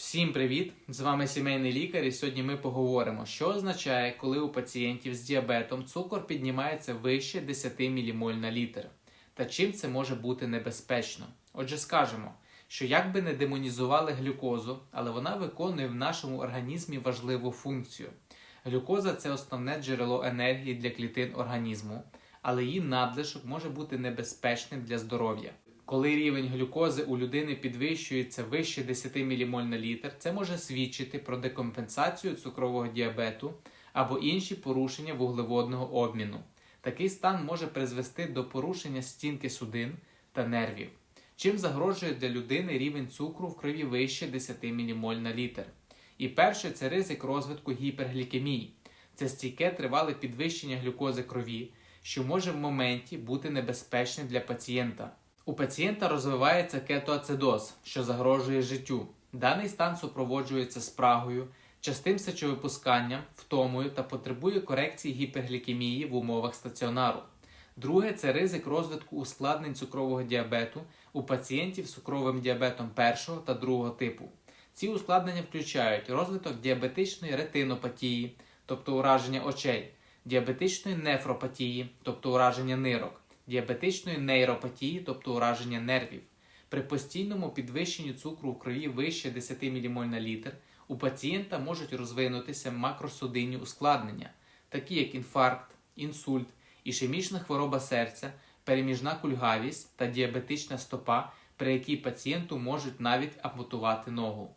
Всім привіт! З вами сімейний лікар, і сьогодні ми поговоримо, що означає, коли у пацієнтів з діабетом цукор піднімається вище 10 мілімоль на літр, та чим це може бути небезпечно. Отже, скажемо, що як би не демонізували глюкозу, але вона виконує в нашому організмі важливу функцію. Глюкоза це основне джерело енергії для клітин організму, але її надлишок може бути небезпечним для здоров'я. Коли рівень глюкози у людини підвищується вище 10 мілімоль на літр, це може свідчити про декомпенсацію цукрового діабету або інші порушення вуглеводного обміну. Такий стан може призвести до порушення стінки судин та нервів, чим загрожує для людини рівень цукру в крові вище 10 мілімоль на літр. І перше це ризик розвитку гіперглікемії. Це стійке тривале підвищення глюкози крові, що може в моменті бути небезпечним для пацієнта. У пацієнта розвивається кетоацидоз, що загрожує життю. Даний стан супроводжується спрагою, частим сечовипусканням, втомою та потребує корекції гіперглікемії в умовах стаціонару. Друге це ризик розвитку ускладнень цукрового діабету у пацієнтів з цукровим діабетом першого та другого типу. Ці ускладнення включають розвиток діабетичної ретинопатії, тобто ураження очей, діабетичної нефропатії, тобто ураження нирок, діабетичної нейропатії, тобто ураження нервів. При постійному підвищенні цукру в крові вище 10 мілімоль на літр у пацієнта можуть розвинутися макросудинні ускладнення, такі як інфаркт, інсульт, ішемічна хвороба серця, переміжна кульгавість та діабетична стопа, при якій пацієнту можуть навіть ампутувати ногу.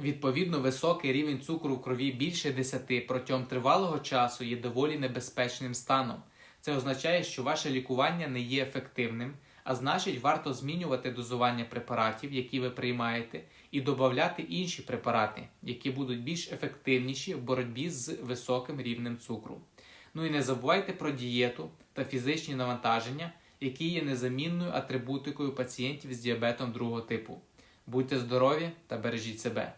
Відповідно, високий рівень цукру в крові більше 10 протягом тривалого часу є доволі небезпечним станом. Це означає, що ваше лікування не є ефективним, а значить, варто змінювати дозування препаратів, які ви приймаєте, і додати інші препарати, які будуть більш ефективніші в боротьбі з високим рівнем цукру. Ну і не забувайте про дієту та фізичні навантаження, які є незамінною атрибутикою пацієнтів з діабетом другого типу. Будьте здорові та бережіть себе.